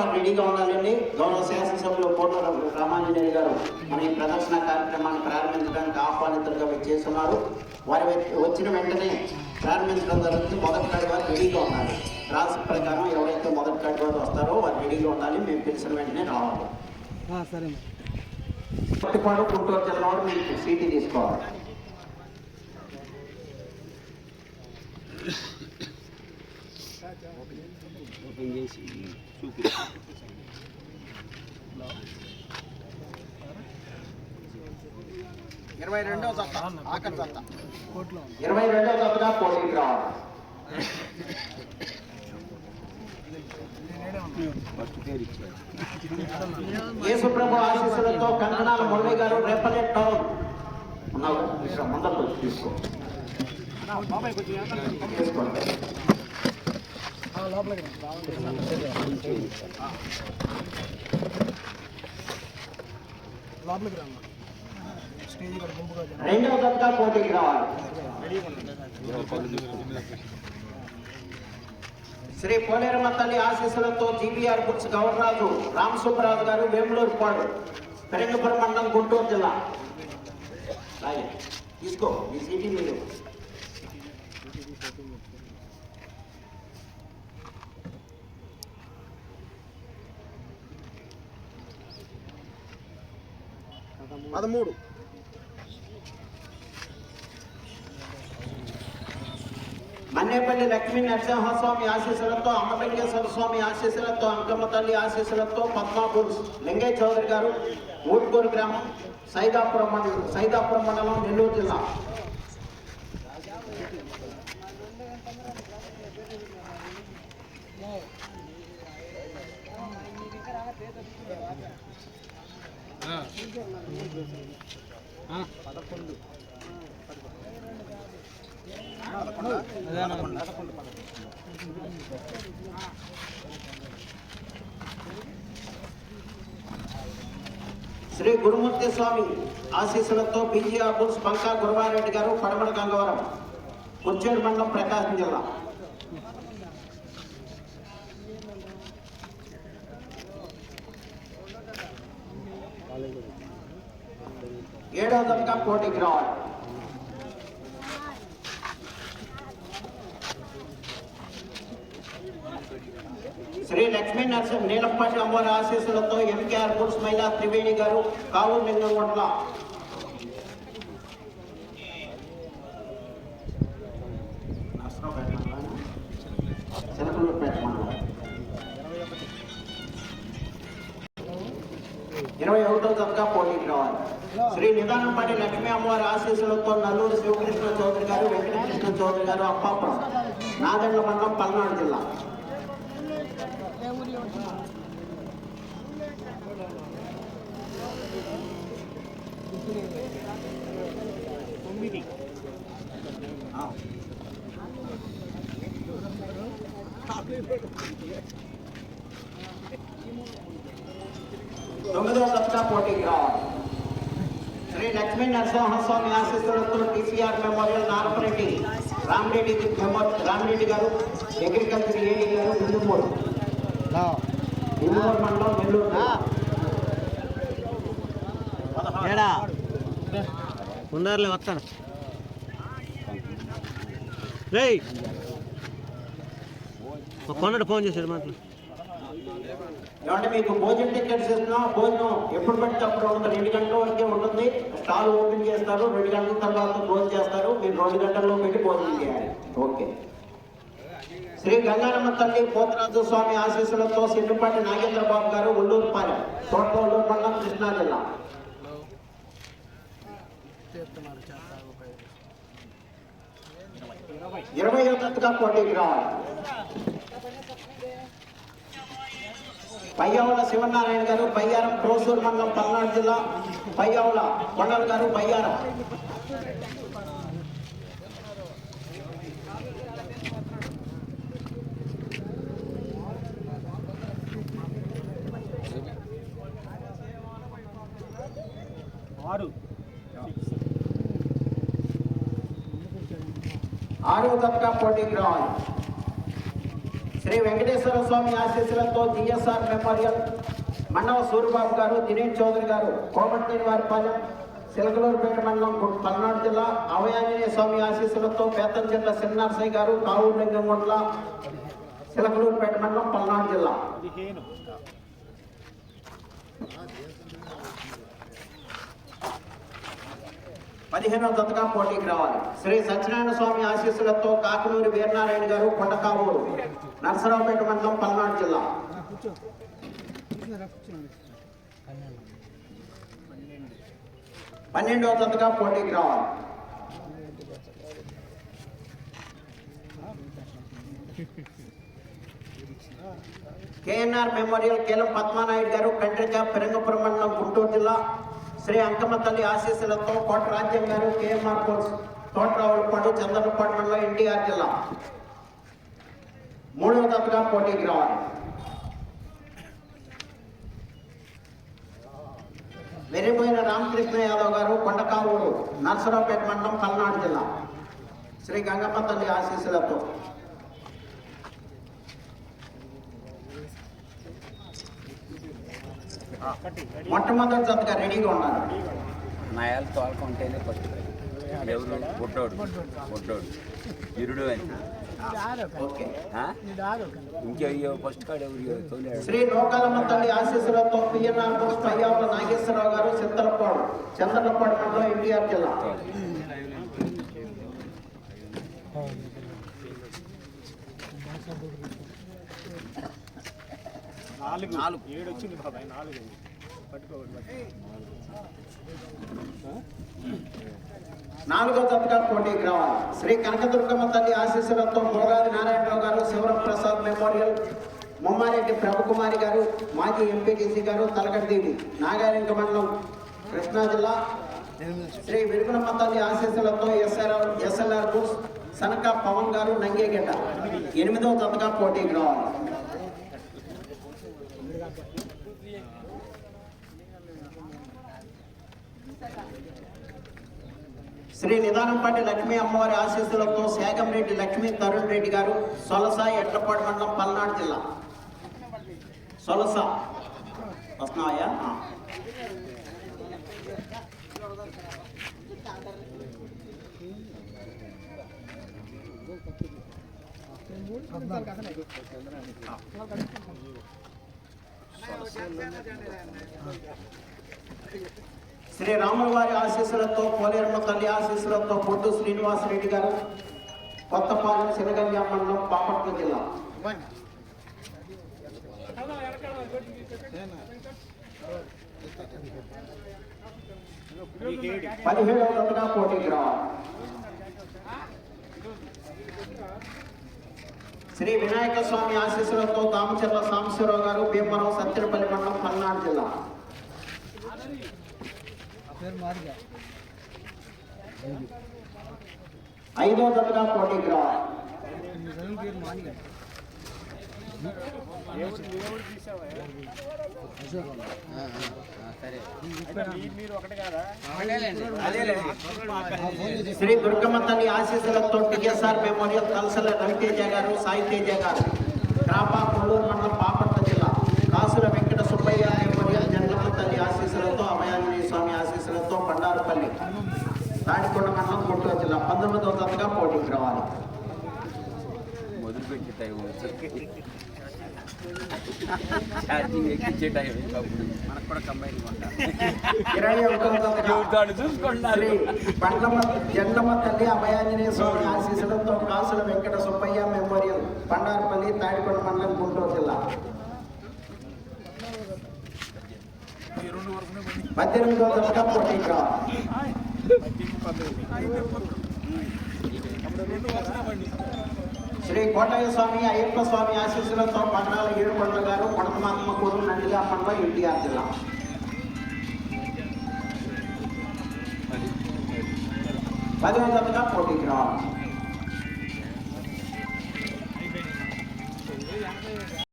వారు రెడీగా ఉండాలండి. గౌరవ శాసనసభ్యులు కోట్ల రామాంజనేయులు గారు మన ఈ ప్రదర్శన కార్యక్రమాన్ని ప్రారంభించడానికి ఆహ్వానితులుగా చేస్తున్నారు వారి వచ్చిన వెంటనే ప్రారంభించడం జరుగుతుంది. మొదటి కాడి వారు రెడీగా ఉండాలి. రాసి ప్రకారం ఎవరైతే మొదటి కాడి వారు వస్తారో వారు రెడీగా ఉండాలి. మేము పిలిచిన వెంటనే రావాలి. సరే పట్టుపాడు గుంటూరు జిల్లా వాడు మీకు సీటీ తీసుకోవాలి. ఓపెన్ చేసి చూపు ఇరవై రెండవ జత ఆఖరి జత. ఇరవై రెండవ తరగతిగా పోటీకి రావాలి ఫస్ట్ పేరు ఇచ్చారు యేసుప్రభు ఆశీస్సులతో కంకణాల మురళి గారు రేపలే టౌన్. ఉన్నావు? ముందర తీసుకో. తీసుకోండి. రెండవ తరగతిగా పోటీకి రావాలి. శ్రీ పోలేరమ్మ తల్లి ఆశీస్సులతో జీబీఆర్ బుక్స్ గవర్నరాజు రామ్ సుబ్బరాజు గారు వేములూరు పాడు పెరంగపురం మండలం గుంటూరు జిల్లా. తీసుకో ఈ సిటీ మీరు పదమూడు. మన్నేపల్లి లక్ష్మీ నరసింహస్వామి ఆశీస్సులతో అమ్మలింగేశ్వర స్వామి ఆశీస్సులతో అంకమ్మ తల్లి ఆశీస్సులతో పద్మాపూర్ లింగయ్య చౌదరి గారు ఊట్కూరు గ్రామం సైదాపురం మండలం సైదాపురం మండలం నెల్లూరు జిల్లా. శ్రీ గురుమూర్తి స్వామి ఆశీస్సులతో బీజీ పంకా బంకా గురువారెడ్డి గారు పడమడ గంగవరం కుర్చేడు మండలం ప్రకాశం జిల్లా. ఏడవ దశగా పోటీకి రావాలి శ్రీ లక్ష్మీ నరసింహ నీలప్పటి అమ్మవారి ఆశీస్సులతో ఎంకేఆర్ బుల్స్ మహిళా త్రివేణి గారు కావూరు లింగంగొండల ఇరవై ఒకటో తరగతిగా పోటీకి రావాలి. శ్రీ నిదానం పడి లక్ష్మీ అమ్మవారి ఆశీస్సులతో నల్లూరు శివకృష్ణ చౌదరి గారు వెంకటకృష్ణ చౌదరి గారు అప్పాపురం నాదెండ్ల మండలం పల్నాడు జిల్లా. తొమ్మిది లక్ష్మీ నరసింహస్వామి ఆశీస్సులతో టీసీఆర్ మెమోరియల్ నారపరెడ్డి రామరెడ్డి రామరెడ్డి గారు అగ్రికల్చర్ ఏడీ గారు నిందుమూరు నిందుమూరు మండలం నెల్లూరు. ఉండారులే వస్తాను. ఒక కొన్నడు ఫోన్ చేశాడు మాత్రం. ఏమంటే మీకు భోజనం టికెట్స్ ఇస్తున్నాం భోజనం ఎప్పుడు పడితే అప్పుడు ఉంటుంది రెండు గంటల వరకే ఉంటుంది. స్టాల్ ఓపెన్ చేస్తారు. రెండు గంటల తర్వాత క్లోజ్ చేస్తారు. మీరు రెండు గంటల్లో పెట్టి భోజనం చేయాలి. ఓకే. శ్రీ గంగారమ్మ తల్లి పోతరాజు స్వామి ఆశీస్సులతో సిద్ధిపాటి నాగేంద్ర బాబు గారు ఉల్లూరుపాలెం తోట ఉల్లూరు మండలం కృష్ణా జిల్లా. ఇరవై ఇరవై తరగతిగా పోటీకి రావాలి. పయ్యావుల శివనారాయణ గారు బయ్యారం ప్రోసూరు మండలం పల్నాడు జిల్లా పయ్యావుల కొండల గారు బయ్యారం ఆరు. ఆరో తరగతిగా పోటీకి రావాలి శ్రీ వెంకటేశ్వర స్వామి ఆశీస్సులతో జిఎస్ఆర్ మెమోరియల్ మన్నవ సూరిబాబు గారు దినేష్ చౌదరి గారు కోమటినేని వారిపాలెం సిలకలూరుపేట మండలం పల్నాడు జిల్లా అవయాంజనేయ స్వామి ఆశీస్సులతో బేతంచెర్ల సిన్నారసయ్య గారు కావూరు లింగంగుంట్ల సిలకలూరుపేట మండలం పల్నాడు జిల్లా. పదిహేను పదిహేనవ జతగా పోటీకి రావాలి. శ్రీ సత్యనారాయణ స్వామి ఆశీస్సులతో కాకులూరి వీరనారాయణ గారు కొండకావూరు నరసరావుపేట మండలం పల్నాడు జిల్లా. పన్నెండవ తరగతిగా పోటీకి రావాలి. కేఎన్ఆర్ మెమోరియల్ కేలం పద్మానాయుడు గారు కంట్రిక పెరంగపురం మండలం గుంటూరు జిల్లా. శ్రీ అంకమ్మ తల్లి ఆశీస్సులతో కోట రాజ్యం గారు కేఎంఆర్ కోర్స్ తోటరావులపాడు చంద్రపాడు మండలం ఎన్టీఆర్ జిల్లా. మూడవ దశగా పోటీకి రావాలి వెర్రిపోయిన రామకృష్ణ యాదవ్ గారు కొండకావూరు నర్సరావుపేట మండలం పల్నాడు జిల్లా. శ్రీ గంగమ్మ తల్లి ఆశీస్సులతో. మొట్టమొదటి జతగా రెడీగా ఉన్నారు. నయాలు తోలుకుంటేనే ఫస్ట్ ఎవరు? బొడ్డోడు. బొడ్డోడు. ఇరుడు అని ఓకే ఆ? ఇంకే ఫస్ట్ కాడు ఎవరు? శ్రీ లోకాలమ్మ తల్లి ఆశీస్సులతో పిఎన్ఆర్ బోస్ పయ్యావుల నాగేశ్వరరావు గారు చింతలపాడు చంద్రలపాడు మండలం ఎన్టీఆర్ జిల్లా. నాలుగు. నాలుగు. ఏడు వచ్చింది బాబాయ్ నాలుగు. పట్టుకోవాలి నాలుగో తప్పుగా పోటీకి రావాలి శ్రీ కనకదుర్గమ్మ తల్లి ఆశీస్సులతో మోగాది నారాయణరావు గారు శివరప్రసాద్ మెమోరియల్ ముమ్మారెడ్డి ప్రభుకుమారి గారు మాజీ ఎంపీటీసీ గారు తలగడ్డీవి నాగారింక మండలం కృష్ణా జిల్లా. శ్రీ విరుగునమ్మ తల్లి ఆశీస్సులతో SRR SLR books Sanaka Pavan గారు నంగేగడ్డ. ఎనిమిదో తప్పుగా పోటీకి రావాలి శ్రీ నిదానంపాటి లక్ష్మీ అమ్మవారి ఆశీస్సులతో శాగంరెడ్డి లక్ష్మీ తరుణ్ రెడ్డి గారు సొలసాయి ఎట్లపాడు మండలం పల్నాడు జిల్లా. సొలస. వస్తున్నాయా ఆ. శ్రీ రాముల వారి ఆశీస్సులతో కోలేరమ్మ తల్లి ఆశీస్సులతో పొట్టు శ్రీనివాసరెడ్డి గారు కొత్తపాలెం శనగల్య మండలం బాపట్ల జిల్లా. పదిహేడవ జతగా పోటీకి రావాలి శ్రీ వినాయక స్వామి ఆశీస్సులతో దామచర్ల సాంబశివరావు గారు భీమవరం సత్యనపల్లి మండలం పల్నాడు జిల్లా. ఐదో జతగా పోటీకి రావాలి మీరు ఒకటి కాదా శ్రీ దుర్గమ్మ తల్లి ఆశీస్సులతో టిఎస్ఆర్ మెమోరియల్ కలసల రవితేజ గారు సాయి తేజ గారు క్రాపా కొల్లూరు మండలం బాపట్ల జిల్లా కాసుల వెంకట సుబ్బయ్య మెమోరియల్ జంగమ్మ తల్లి ఆశీస్సులతో అభయాంజనేయ స్వామి ఆశీస్సులతో బండారుపల్లి తాడికొండ మండలం గుంటూరు జిల్లా. పంతొమ్మిదవ తరగతిగా పోటీకి రావాలి. మొదలుపెట్టే టైం వచ్చి ఛార్జింగ్ ఎక్కించే టైం మనకు కూడా కంబైన్ ఇరవై తల్లి అభయాంజనేయ స్వామి ఆశీస్సులతో కాసుల వెంకట సుబ్బయ్య మెమోరియల్ బండారుపల్లి తాడికొండ మండలం గుంటూరు జిల్లా. పద్దెనిమిదో పోటీకి రావాలి. శ్రీ కోటయ్య స్వామి అయ్యప్ప స్వామి ఆశీస్సులతో పట్నాల ఏడుకొండ గారు కొడతమాత్మకూరు నందిగా పండ్ల ఎన్టీఆర్ జిల్లా. పదవ దశగా పోటీకి రావాలి